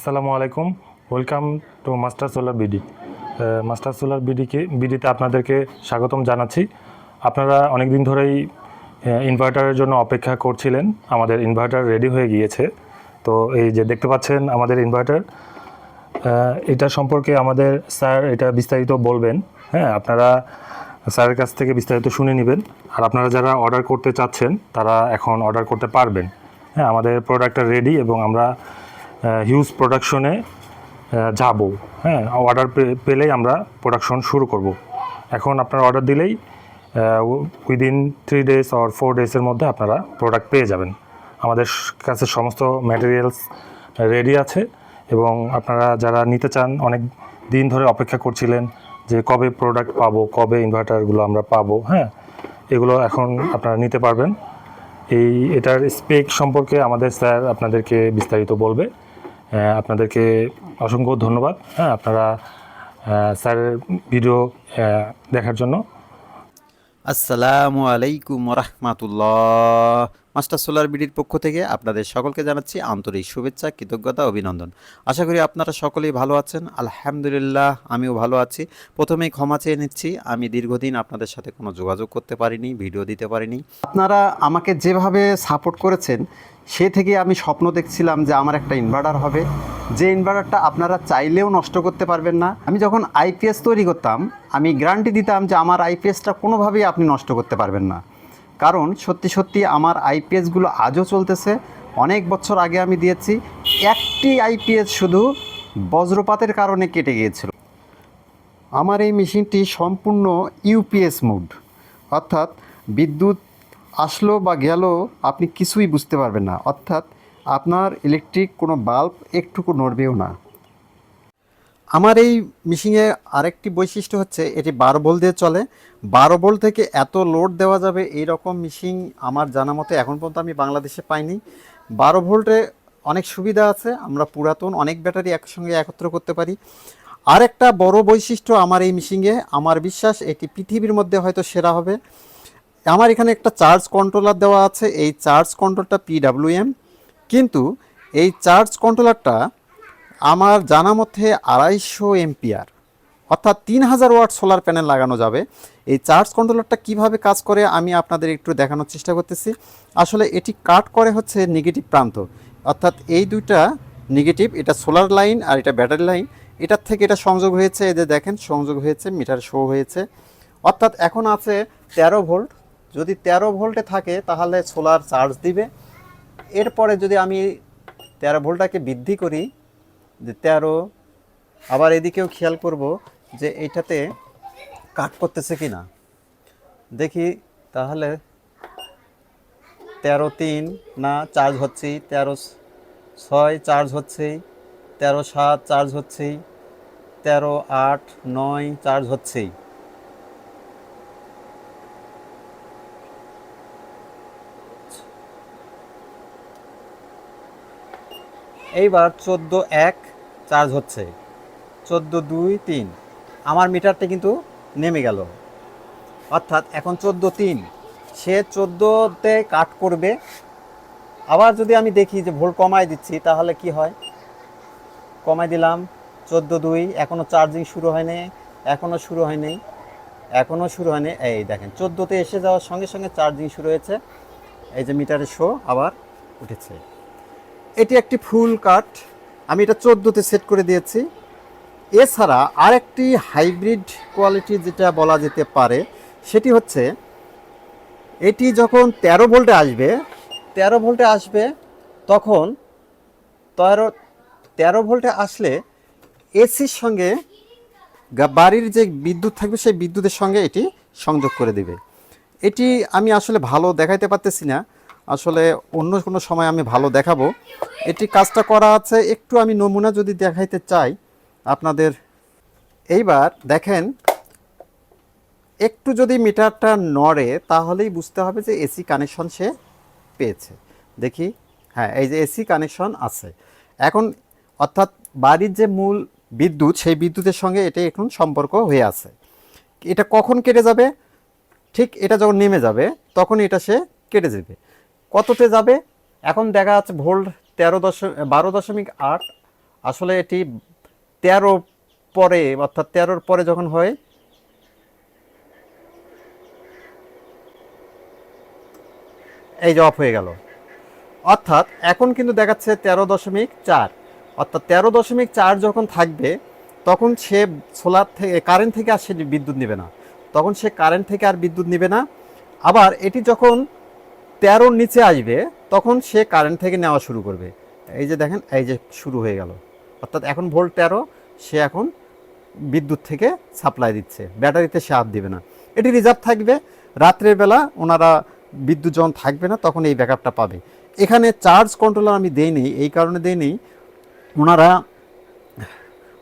আসসালামু আলাইকুম। Welcome to master solar BD master solar বিডিকে বিডিতে আপনাদেরকে স্বাগতম জানাচ্ছি। আপনারা অনেক দিন ধরেই ইনভার্টারের জন্য অপেক্ষা করছিলেন। আমাদের ইনভার্টার রেডি হয়ে গিয়েছে। তো এই যে দেখতে পাচ্ছেন আমাদের ইনভার্টার এটা সম্পর্কে আমাদের স্যার এটা বিস্তারিত বলবেন। হ্যাঁ আপনারা স্যারের কাছ থেকে বিস্তারিত শুনে নেবেন। আর আপনারা যারা অর্ডার করতে চাচ্ছেন, তারা এখন অর্ডার করতে পারবেন। হ্যাঁ আমাদের প্রোডাক্টটা রেডি এবং আমরা হিউজ প্রোডাকশনে যাব। হ্যাঁ অর্ডার পেলেই আমরা প্রোডাকশন শুরু করব। এখন আপনারা অর্ডার দিলেই within three days or four ডেজের মধ্যে আপনারা প্রোডাক্ট পেয়ে যাবেন। আমাদের কাছে সমস্ত ম্যাটেরিয়ালস রেডি আছে এবং আপনারা যারা নিতে চান, অনেক দিন ধরে অপেক্ষা করছিলেন যে কবে প্রোডাক্ট পাবো, কবে ইনভার্টারগুলো আমরা পাবো হ্যাঁ এগুলো এখন আপনারা নিতে পারবেন। এই, এটার স্পেক সম্পর্কে আমাদের স্যার আপনাদেরকে বিস্তারিত বলবে। আপনাদেরকে অসংখ্য ধন্যবাদ। হ্যাঁ আপনারা স্যার স্যারের ভিডিও দেখার জন্য। আসসালামু আলাইকুম রহমাতুল্লাহ। মাস্টার সোলার বিডির পক্ষ থেকে আপনাদের সকলকে জানাচ্ছি আন্তরিক শুভেচ্ছা, কৃতজ্ঞতা, অভিনন্দন। আশা করি আপনারা সকলেই ভালো আছেন। আলহামদুলিল্লাহ, আমিও ভালো আছি। প্রথমেই ক্ষমা চেয়ে নিচ্ছি, আমি দীর্ঘদিন আপনাদের সাথে কোনো যোগাযোগ করতে পারিনি, ভিডিও দিতে পারিনি। আপনারা আমাকে যেভাবে সাপোর্ট করেছেন, সে থেকে আমি স্বপ্ন দেখছিলাম যে আমার একটা ইনভার্টার হবে। যে ইনভার্টারটা আপনারা চাইলেও নষ্ট করতে পারবেন না। আমি যখন আইপিএস তৈরি করতাম, আমি গ্যারান্টি দিতাম যে আমার আইপিএসটা কোনোভাবেই আপনি নষ্ট করতে পারবেন না। কারণ সত্যি সত্যি আমার আইপিএসগুলো আজও চলতেছে। অনেক বছর আগে আমি দিয়েছি, একটি আইপিএস শুধু বজ্রপাতের কারণে কেটে গিয়েছিল। আমার এই মেশিনটি সম্পূর্ণ ইউপিএস মুড অর্থাৎ বিদ্যুৎ আসলো বা গেল, আপনি কিছুই বুঝতে পারবেন না। অর্থাৎ আপনার ইলেকট্রিক কোনো বাল্ব একটুকু নড়বেও না। আমার এই মেশিনে আরেকটি বৈশিষ্ট্য হচ্ছে, এটি বারো ভোল্ট দিয়ে চলে। বারো ভোল্ট থেকে এত লোড দেওয়া যাবে এই রকম মেশিন আমার জানা মতে এখন পর্যন্ত আমি বাংলাদেশে পাইনি। বারো ভোল্টে অনেক সুবিধা আছে, আমরা পুরাতন অনেক ব্যাটারি একসঙ্গে একত্র করতে পারি। আর একটা বড় বৈশিষ্ট্য আমার এই মেশিনে, আমার বিশ্বাস এটি পৃথিবীর মধ্যে হয়তো সেরা হবে। আমার এখানে একটা চার্জ কন্ট্রোলার দেওয়া আছে, এই চার্জ কন্ট্রোলটা পিডাব্লিউএম কিন্তু এই চার্জ কন্ট্রোলারটা আমার জানা মতে আড়াইশো এমপিআর, অর্থাৎ তিন হাজার ওয়াট সোলার প্যানেল লাগানো যাবে। এই চার্জ কন্ট্রোলারটা কীভাবে কাজ করে আমি আপনাদের একটু দেখানোর চেষ্টা করতেছি। আসলে এটি কাট করে হচ্ছে নেগেটিভ প্রান্ত, অর্থাৎ এই দুইটা নেগেটিভ, এটা সোলার লাইন আর এটা ব্যাটারি লাইন, এটার থেকে এটা সংযোগ হয়েছে যে দেখেন, সংযোগ হয়েছে, মিটার শো হয়েছে। অর্থাৎ এখন আছে তেরো ভোল্ট, যদি তেরো ভোল্টে থাকে তাহলে সোলার চার্জ দিবে। এরপরে যদি আমি তেরো ভোল্টটাকে বৃদ্ধি করি যে তেরো, আবার এদিকেও খেয়াল করব যে এইটাতে কাট করতেছে কি না দেখি, তাহলে তেরো তিন, না, চার্জ হচ্ছেই। তেরো ছয়, চার্জ হচ্ছেই। তেরো সাত, চার্জ হচ্ছেই। তেরো আট, নয়, চার্জ হচ্ছেই। এইবার চোদ্দ এক চার্জ হচ্ছে। চোদ্দ দুই তিন। আমার মিটারটা কিন্তু নেমে গেল। অর্থাৎ এখন চোদ্দ তিন। সে চোদ্দোতে কাট করবে। আবার যদি আমি দেখি যে ভোল্ট কমায় দিচ্ছি, তাহলে কি হয়? কমাই দিলাম। চোদ্দ দুই। এখনও চার্জিং শুরু হয়নি। এখনও শুরু হয়নি। এখনও শুরু হয়নি। এই দেখেন, চোদ্দোতে এসে যাওয়ার সঙ্গে সঙ্গে চার্জিং শুরু হয়েছে। এই যে মিটারের শো আবার উঠেছে। এটি একটি ফুল কাট। আমি এটা চোদ্দোতে সেট করে দিয়েছি। এছাড়া আরেকটি হাইব্রিড কোয়ালিটি যেটা বলা যেতে পারে, সেটি হচ্ছে এটি যখন তেরো ভোল্টে আসবে, তেরো ভোল্টে আসবে তখন তেরো তেরো ভোল্টে আসলে এসির সঙ্গে বাড়ির যে বিদ্যুৎ থাকবে, সেই বিদ্যুতের সঙ্গে এটি সংযোগ করে দেবে। এটি আমি আসলে ভালো দেখাইতে পারতেছি না। আসলে অন্য কোনো সময় আমি ভালো দেখাবো। এটি কাজটা করা আছে, একটু আমি নমুনা যদি দেখাইতে চাই আপনাদের। এইবার দেখেন, একটু যদি মিটারটা নড়ে তাহলেই বুঝতে হবে যে এসি কানেকশন সে পেয়েছে। দেখি হ্যাঁ এই যে এসি কানেকশন আছে। এখন অর্থাৎ বাড়ির যে মূল বিদ্যুৎ, সেই বিদ্যুতের সঙ্গে এটা এখন সম্পর্ক হয়ে আছে। এটা কখন কেটে যাবে? ঠিক এটা যখন নেমে যাবে তখন এটা সে কেটে যাবে। কততে যাবে? এখন দেখা যাচ্ছে ভোল্ট তেরো দশমিক বারো দশমিক আট। আসলে এটি তেরো পরে, অর্থাৎ তেরোর পরে যখন হয়, এই যে অফ হয়ে গেল। অর্থাৎ এখন কিন্তু দেখাচ্ছে তেরো দশমিক চার। অর্থাৎ তেরো দশমিক চার যখন থাকবে, তখন সে সোলার থেকে কারেন্ট থেকে আর সে বিদ্যুৎ নেবে না। তখন সে কারেন্ট থেকে আর বিদ্যুৎ নেবে না। আবার এটি যখন তেরোর নিচে আসবে, তখন সে কারেন্ট থেকে নেওয়া শুরু করবে। এই যে দেখেন, এই যে শুরু হয়ে গেল। অর্থাৎ এখন ভোল্ট তেরো, সে এখন বিদ্যুৎ থেকে সাপ্লাই দিচ্ছে। ব্যাটারিতে সে হাত দেবে না। এটি রিজার্ভ থাকবে। রাত্রের বেলা ওনারা বিদ্যুৎ যখন থাকবে না, তখন এই ব্যাকআপটা পাবে। এখানে চার্জ কন্ট্রোলার আমি দেইনি এই কারণে দেইনি ওনারা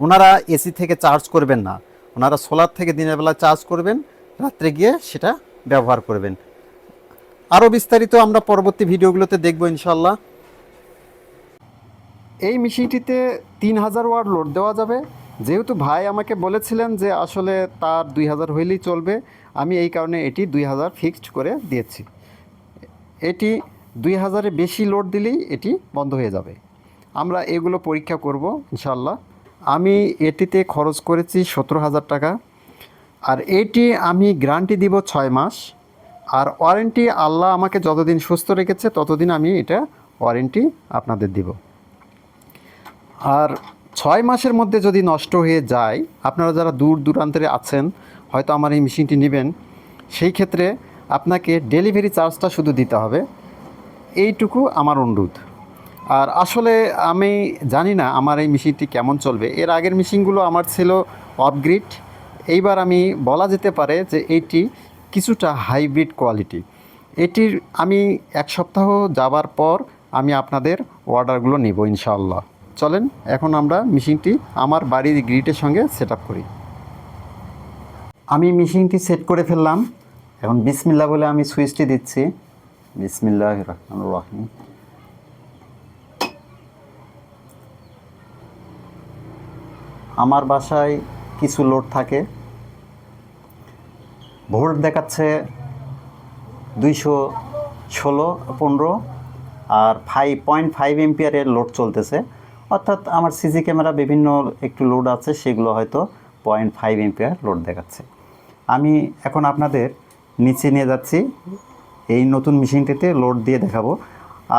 ওনারা এসি থেকে চার্জ করবেন না। ওনারা সোলার থেকে দিনের বেলা চার্জ করবেন, রাত্রে গিয়ে সেটা ব্যবহার করবেন। আরও বিস্তারিত আমরা পরবর্তী ভিডিওগুলোতে দেখব ইনশাল্লাহ এই মেশিনটিতে তিন হাজার ওয়াট লোড দেওয়া যাবে। যেহেতু ভাই আমাকে বলেছিলেন যে আসলে তার দুই হাজার হইলেই চলবে, আমি এই কারণে এটি দুই হাজার ফিক্সড করে দিয়েছি। এটি দুই হাজারের বেশি লোড দিলেই এটি বন্ধ হয়ে যাবে। আমরা এগুলো পরীক্ষা করব ইনশাল্লাহ আমি এটিতে খরচ করেছি সতেরো হাজার টাকা। আর এটি আমি গ্যারান্টি দিব ছয় মাস। আর ওয়ারেন্টি আল্লাহ আমাকে যতদিন সুস্থ রেখেছে, ততদিন আমি এটা ওয়ারেন্টি আপনাদের দিব। আর ছয় মাসের মধ্যে যদি নষ্ট হয়ে যায়, আপনারা যারা দূর দূরান্তরে আছেন, হয়তো আমার এই মেশিনটি নেবেন, সেই ক্ষেত্রে আপনাকে ডেলিভারি চার্জটা শুধু দিতে হবে। এইটুকু আমার অনুরোধ। আর আসলে আমি জানি না আমার এই মেশিনটি কেমন চলবে। এর আগের মেশিনগুলো আমার ছিল অফগ্রিড এইবার আমি বলা যেতে পারে যে এইটি কিছুটা হাইব্রিড কোয়ালিটি। এটির আমি এক সপ্তাহ যাবার পর আমি আপনাদের অর্ডারগুলো নেব ইনশাআল্লাহ। চলেন, এখন আমরা মেশিনটি আমার বাড়ির গ্রিটের সঙ্গে সেট করি। আমি মেশিনটি সেট করে ফেললাম। এখন বিসমিল্লা বলে আমি সুইচটি দিচ্ছি। বিসমিল্লাহ রহমান রহিম। আমার বাসায় কিছু লোড থাকে। ভোল্ট দেখাচ্ছে দুইশো ষোলো, পনেরো আর ফাইভ পয়েন্ট ফাইভ এমপিয়ারের লোড চলতেছে। অর্থাৎ আমার সিসি ক্যামেরা বিভিন্ন একটু লোড আছে, সেগুলো হয়তো পয়েন্ট ফাইভ এমপিয়ার লোড দেখাচ্ছে। আমি এখন আপনাদের নিচে নিয়ে যাচ্ছি, এই নতুন মেশিনটিতে লোড দিয়ে দেখাবো।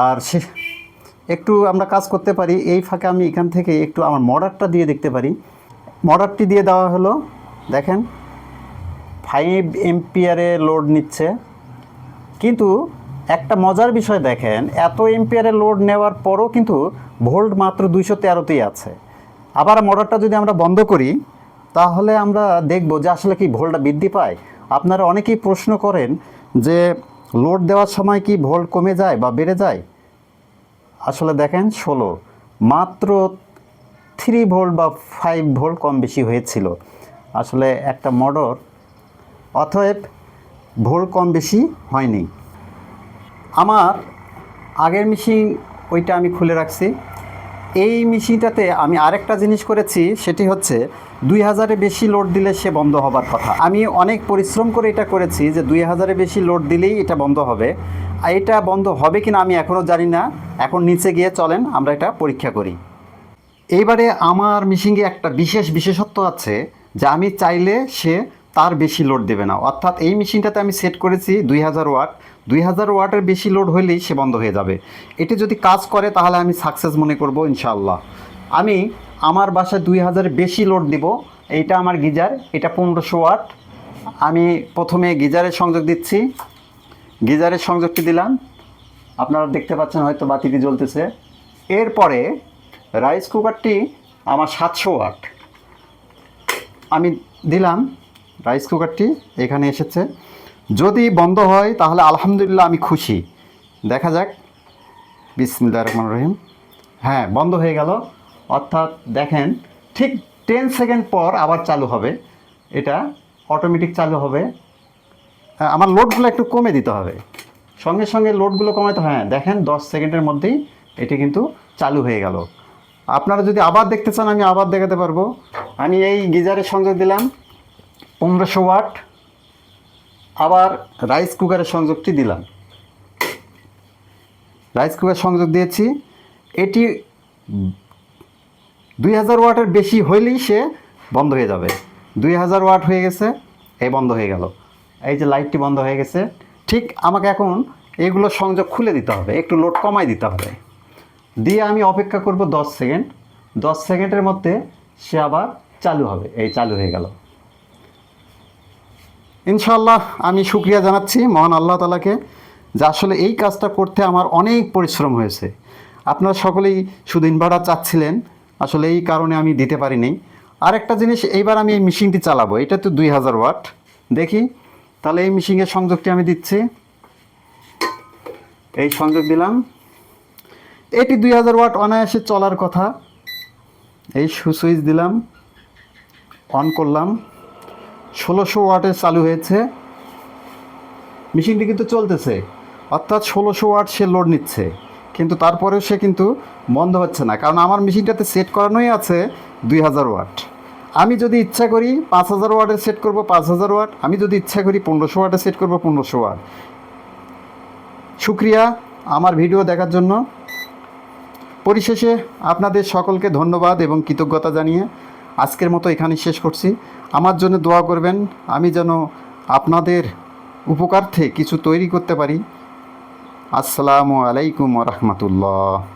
আর সে, একটু আমরা কাজ করতে পারি, এই ফাঁকে আমি এখান থেকে একটু আমার মডারটা দিয়ে দেখতে পারি। মডারটি দিয়ে দেওয়া হলো, দেখেন। ফাইভ এমপিয়ারে লোড নিচ্ছে। কিন্তু একটা মজার বিষয় দেখেন, এত এম্পিয়ারে লোড নেওয়ার পরও কিন্তু ভোল্ট মাত্র দুইশো তেরোতেই আছে। আবার মোটরটা যদি আমরা বন্ধ করি, তাহলে আমরা দেখব যে আসলে কি ভোল্টটা বৃদ্ধি পায়। আপনারা অনেকেই প্রশ্ন করেন যে লোড দেওয়ার সময় কি ভোল্ট কমে যায় বা বেড়ে যায়? আসলে দেখেন, ষোলো। মাত্র থ্রি ভোল্ট বা ফাইভ ভোল্ট কম বেশি হয়েছিল। আসলে একটা মোটর অতএব ভোল্ট কম বেশি হয়নি। আমার আগের মেশিন ওইটা আমি খুলে রাখছি। এই মেশিনটাতে আমি আরেকটা জিনিস করেছি, সেটি হচ্ছে দুই হাজারে বেশি লোড দিলে সে বন্ধ হবার কথা। আমি অনেক পরিশ্রম করে এটা করেছি যে দুই হাজারে বেশি লোড দিলেই এটা বন্ধ হবে। আর এটা বন্ধ হবে কিনা আমি এখনও জানি না। এখন নিচে গিয়ে চলেন, আমরা এটা পরীক্ষা করি। এইবারে আমার মেশিনে একটা বিশেষ বিশেষত্ব আছে, যে আমি চাইলে সে তার বেশি লোড দেবে না। অর্থাৎ এই মেশিনটাতে আমি সেট করেছি দুই হাজার ওয়াট দুই হাজার ওয়াটের বেশি লোড হইলেই সে বন্ধ হয়ে যাবে। এটি যদি কাজ করে, তাহলে আমি সাকসেস মনে করব, ইনশাআল্লাহ। আমি আমার বাসায় দুই হাজার বেশি লোড দিব। এইটা আমার গিজার, এটা পনেরোশো ওয়াট আমি প্রথমে গিজারের সংযোগ দিচ্ছি। গিজারের সংযোগটি দিলাম। আপনারা দেখতে পাচ্ছেন হয়তো বাতিটি জ্বলতেছে। এরপরে রাইস কুকারটি আমার সাতশো ওয়াট আমি দিলাম। রাইস কুকারটি এখানে এসেছে। যদি বন্ধ হয় তাহলে আলহামদুলিল্লাহ আমি খুশি। দেখা যাক। বিসমিল্লা রহমান রহিম। হ্যাঁ বন্ধ হয়ে গেল। অর্থাৎ দেখেন ঠিক টেন সেকেন্ড পর আবার চালু হবে। এটা অটোমেটিক চালু হবে। হ্যাঁ, আমার লোডগুলো একটু কমে দিতে হবে। সঙ্গে সঙ্গে লোডগুলো কমাতে হ্যাঁ দেখেন দশ সেকেন্ডের মধ্যেই এটি কিন্তু চালু হয়ে গেল। আপনারা যদি আবার দেখতে চান আমি আবার দেখাতে পারব। আমি এই গিজারের সংযোগ দিলাম। পনেরোশো ওয়াট, আবার রাইস কুকারের সংযোগটি দিলাম। রাইস কুকার সংযোগ দিয়েছি। এটি দুই হাজার ওয়াটের বেশি হইলেই সে বন্ধ হয়ে যাবে। দুই হাজার ওয়াট হয়ে গেছে, এই বন্ধ হয়ে গেল। এই যে লাইটটি বন্ধ হয়ে গেছে, ঠিক আমাকে এখন এগুলো সংযোগ খুলে দিতে হবে, একটু লোড কমাই দিতে হবে। দিয়ে আমি অপেক্ষা করব দশ সেকেন্ড। দশ সেকেন্ডের মধ্যে সে আবার চালু হবে, এই চালু হয়ে গেল। ইনশাল্লাহ আমি শুক্রিয়া জানাচ্ছি মহান আল্লাহ তালাকে যে আসলে এই কাজটা করতে আমার অনেক পরিশ্রম হয়েছে। আপনারা সকলেই শুধু ইনভার্টার চাচ্ছিলেন, আসলে এই কারণে আমি দিতে পারিনি। আরেকটা জিনিস, এইবার আমি এই মেশিনটি চালাবো, এটা তো দুই হাজার ওয়াট। দেখি, তাহলে এই মেশিনের সংযোগটি আমি দিচ্ছি। এই সংযোগ দিলাম। এটি দুই হাজার ওয়াট অনায়াসে চলার কথা। এই সুইচ দিলাম, অন করলাম। ষোলোশো ওয়াটে চালু হয়েছে। মেশিনটি কিন্তু চলতেছে। অর্থাৎ ষোলোশো ওয়াট সে লোড নিচ্ছে। কিন্তু তারপরেও সে কিন্তু বন্ধ হচ্ছে না। কারণ আমার মেশিনটাতে সেট করানোই আছে দুই হাজার ওয়াট। আমি যদি ইচ্ছা করি পাঁচ হাজার ওয়াটে সেট করব পাঁচ হাজার ওয়াট। আমি যদি ইচ্ছা করি পনেরোশো ওয়াটে সেট করব পনেরোশো ওয়াট। শুক্রিয়া আমার ভিডিও দেখার জন্য। পরিশেষে আপনাদের সকলকে ধন্যবাদ এবং কৃতজ্ঞতা জানিয়ে আজকের মতো এখানে শেষ করছি। আমার জন্য দোয়া করবেন। আমি যেন আপনাদের উপকার্থে কিছু তৈরি করতে পারি। আসসালামু আলাইকুম রহমতুল্লাহ।